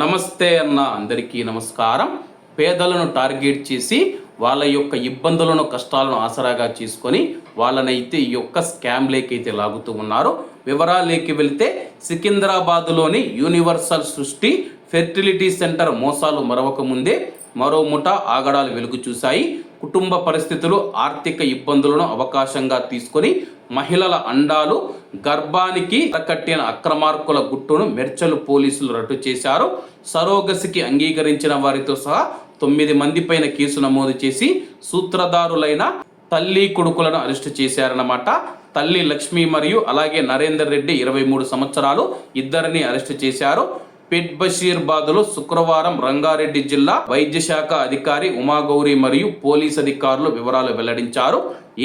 నమస్తే అన్న అందరికీ నమస్కారం. పేదలను టార్గెట్ చేసి వాళ్ళ యొక్క ఇబ్బందులను కష్టాలను ఆసరాగా చేసుకొని వాళ్ళనైతే ఈ యొక్క స్కామ్లేకైతే లాగుతూ ఉన్నారు. వివరాలేకి వెళ్తే సికింద్రాబాద్లోని యూనివర్సల్ సృష్టి ఫెర్టిలిటీ సెంటర్ మోసాలు మరవక ముందే మరో ముఠ ఆగడాలు వెలుగు చూశాయి. కుటుంబ పరిస్థితులు ఆర్థిక ఇబ్బందులను అవకాశంగా తీసుకొని మహిళల అండాలు గర్భానికి కట్టిన అక్రమార్కుల గుట్టును మెర్చలు పోలీసులు రట్టు చేశారు. సరోగసికి అంగీకరించిన వారితో సహా తొమ్మిది మంది పైన కేసు నమోదు చేసి సూత్రధారులైన తల్లి కొడుకులను అరెస్టు చేశారన్నమాట. తల్లి లక్ష్మి మరియు అలాగే నరేందర్ రెడ్డి ఇరవై మూడు సంవత్సరాలు ఇద్దరిని అరెస్టు చేశారు. పెట్ బషీర్బాద్లో శుక్రవారం రంగారెడ్డి జిల్లా వైద్య శాఖ అధికారి ఉమాగౌరి మరియు పోలీస్ అధికారులు వివరాలు వెల్లడించారు.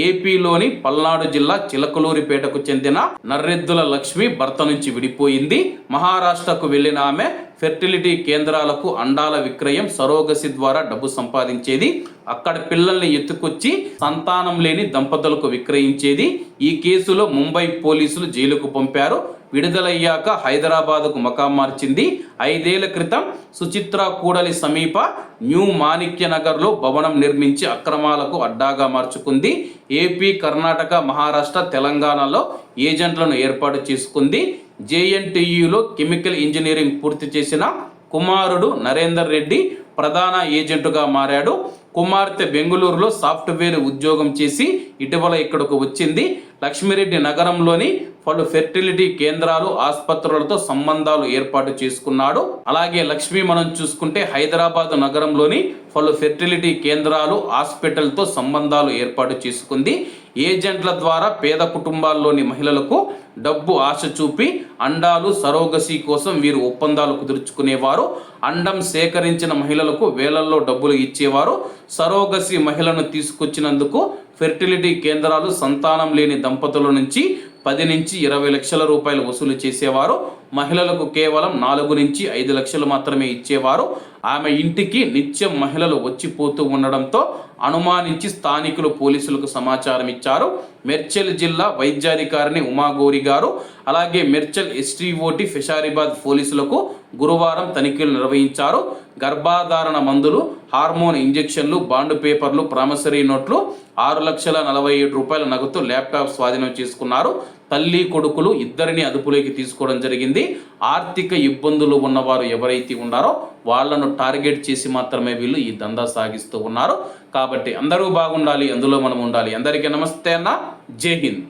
ఏపీలోని పల్నాడు జిల్లా చిలకలూరిపేటకు చెందిన నర్రెద్దుల లక్ష్మి భర్త నుంచి విడిపోయింది. మహారాష్ట్రకు వెళ్ళిన ఆమె ఫెర్టిలిటీ కేంద్రాలకు అండాల విక్రయం సరోగసి ద్వారా డబ్బు సంపాదించేది. అక్కడ పిల్లల్ని ఎత్తుకొచ్చి సంతానం లేని దంపతులకు విక్రయించేది. ఈ కేసులో ముంబై పోలీసులు జైలుకు పంపారు. విడుదలయ్యాక హైదరాబాద్కు మకాం మార్చింది. ఐదేళ్ళ క్రితం సుచిత్ర కూడలి సమీప న్యూ మాణిక్య నగర్లో భవనం నిర్మించి అక్రమాలకు అడ్డాగా మార్చుకుంది. ఏపీ కర్ణాటక మహారాష్ట్ర తెలంగాణలో ఏజెంట్లను ఏర్పాటు చేసుకుంది. జేఎన్టీయులో కెమికల్ ఇంజనీరింగ్ పూర్తి చేసిన కుమారుడు నరేందర్ రెడ్డి ప్రధాన ఏజెంటుగా మారాడు. కుమార్తె బెంగళూరులో సాఫ్ట్వేర్ ఉద్యోగం చేసి ఇటీవల ఇక్కడకు వచ్చింది. లక్ష్మిరెడ్డి నగరంలోని పలు ఫెర్టిలిటీ కేంద్రాలు ఆసుపత్రులతో సంబంధాలు ఏర్పాటు చేసుకున్నాడు. అలాగే లక్ష్మి మనం చూసుకుంటే హైదరాబాద్ నగరంలోని పలు ఫెర్టిలిటీ కేంద్రాలు హాస్పిటల్తో సంబంధాలు ఏర్పాటు చేసుకుంది. ఏజెంట్ల ద్వారా పేద కుటుంబాల్లోని మహిళలకు డబ్బు ఆశ చూపి అండాలు సరోగసి కోసం వీరు ఒప్పందాలు కుదుర్చుకునేవారు. అండం సేకరించిన మహిళలకు వేలల్లో డబ్బులు ఇచ్చేవారు. సరోగసి మహిళను తీసుకొచ్చినందుకు ఫెర్టిలిటీ కేంద్రాలు సంతానం లేని దంపతుల నుంచి పది నుంచి ఇరవై లక్షల రూపాయలు వసూలు చేసేవారు. మహిళలకు కేవలం నాలుగు నుంచి ఐదు లక్షలు మాత్రమే ఇచ్చేవారు. ఆమె ఇంటికి నిత్యం మహిళలు వచ్చిపోతూ ఉండడంతో అనుమానించి స్థానికులు పోలీసులకు సమాచారం ఇచ్చారు. మెర్చల్ జిల్లా వైద్యాధికారిని ఉమాగోరి గారు అలాగే మెర్చల్ ఎస్టీఓటి ఫిషారీబాద్ పోలీసులకు గురువారం తనిఖీలు నిర్వహించారు. గర్భాధారణ మందులు హార్మోన్ ఇంజెక్షన్లు బాండ్ పేపర్లు ప్రామిసరీ నోట్లు ఆరు లక్షల నలభై ఏడు రూపాయల నగదు ల్యాప్టాప్ స్వాధీనం చేసుకున్నారు. తల్లి కొడుకులు ఇద్దరిని అదుపులోకి తీసుకోవడం జరిగింది. ఆర్థిక ఇబ్బందులు ఉన్నవారు ఎవరైతే ఉన్నారో వాళ్ళను టార్గెట్ చేసి మాత్రమే వీళ్ళు ఈ దందా సాగిస్తూ ఉన్నారు. కాబట్టి అందరూ బాగుండాలి అందులో మనం ఉండాలి. అందరికీ నమస్తే అన్న. జై హింద్.